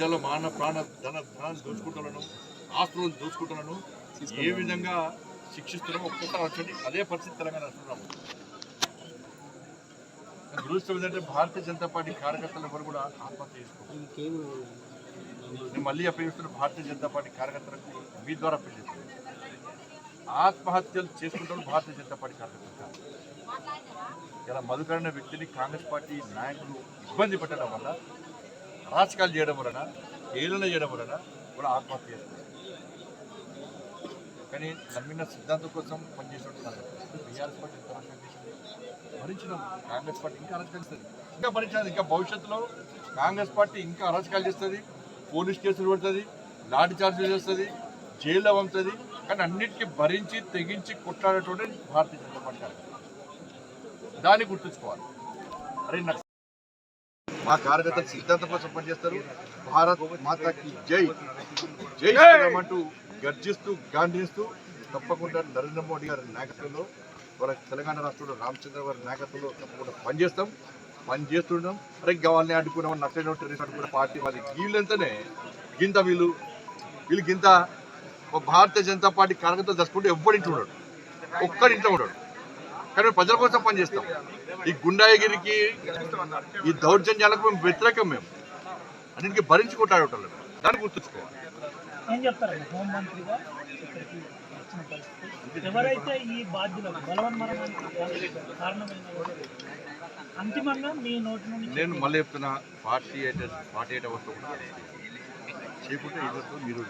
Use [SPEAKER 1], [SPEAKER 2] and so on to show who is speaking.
[SPEAKER 1] ప్రజల మాన ప్రాణ ధన ధనాన్ని దోచుకుంటున్నాను ఆస్తులను దోచుకుంటున్నాను. ఏ విధంగా శిక్షిస్తున్నామో ఒక్కొక్క వచ్చండి. అదే పరిస్థితి తెలంగాణ రాష్ట్రంలో దురదృష్టం ఏంటంటే భారతీయ జనతా పార్టీ కార్యకర్తలు ఎవరు కూడా ఆత్మహత్య చేసుకోవాలి నేను మళ్ళీ అప్పీల్ చేస్తున్న భారతీయ జనతా పార్టీ కార్యకర్తలకు మీ ద్వారా అప్పీల్ చేస్తున్నాను ఆత్మహత్యలు చేసుకుంటారు భారతీయ జనతా పార్టీ కార్యకర్తలు. ఇలా మధుకర్ అనే వ్యక్తిని కాంగ్రెస్ పార్టీ నాయకులు ఇబ్బంది పెట్టడం వల్ల అరాచకాలు చేయడం వలన ఏలన చేయడం వలన కూడా ఆత్మహత్య చేస్తారు కానీ నమ్మిన సిద్ధాంతం కోసం పనిచేసినట్టు బీఆర్ఎస్ పార్టీ ఎంత భరించినాం కాంగ్రెస్ పార్టీ ఇంకా అరాచకాలు చేస్తుంది. ఇంకా భరించాలి ఇంకా భవిష్యత్తులో కాంగ్రెస్ పార్టీ ఇంకా అరాచకాలు చేస్తుంది పోలీస్ కేసులు పడుతుంది లాఠీ చార్జీలు చేస్తుంది జైల్లో పంపుతుంది. కానీ అన్నిటికీ భరించి తెగించి కొట్లాడేటువంటి భారతీయ జనతా పార్టీ దాన్ని గుర్తుంచుకోవాలి. అరే నాకు మా కార్యకర్తలు సిద్ధాంతం కోసం పనిచేస్తారు భారత్ మాతాకి జై. జై శ్రీరామ్ అంటూ గర్జిస్తూ గాంధిస్తూ తప్పకుండా నరేంద్ర మోడీ గారి నాయకత్వంలో మన తెలంగాణ రాష్ట్రంలో రామచంద్ర గారి నాయకత్వంలో తప్పకుండా పనిచేస్తాం. పని చేస్తుంటాం అరే వాళ్ళని అడ్డుకున్నాం నచ్చని టెర్రరిస్ట్ అడ్డుకున్న పార్టీ వాళ్ళకి వీళ్ళంతనే గింత వీళ్ళు వీళ్ళు గింత ఒక భారతీయ జనతా పార్టీ కార్యకర్తలు దర్శకుంటే ఎవ్వడింటి ఉండడు. ఒక్కడింట్లో ఉండడు. కానీ ప్రజల కోసం పనిచేస్తాం ఈ గుండాయగిరికి ఈ దౌర్జన్యాలకు మేము వ్యతిరేకం మేము. అన్నింటికి భరించి కొట్టాడటం దాన్ని గుర్తుంచుకోవాలి.
[SPEAKER 2] ఏం చెప్తారండి? హోంమంత్రిగా ఇక్కడికి వచ్చిన పరిస్థితి. ఎవరైతే ఈ బాధ్యులకు బలవన్మరణానికి కారణమైన వారు, అంతిమంగా మీ నోటి నుండి
[SPEAKER 1] నేను మళ్ళీ చెప్తున్నా forty eight forty eight hours కూడా చేయకుంటే ఈ వరకు మీరు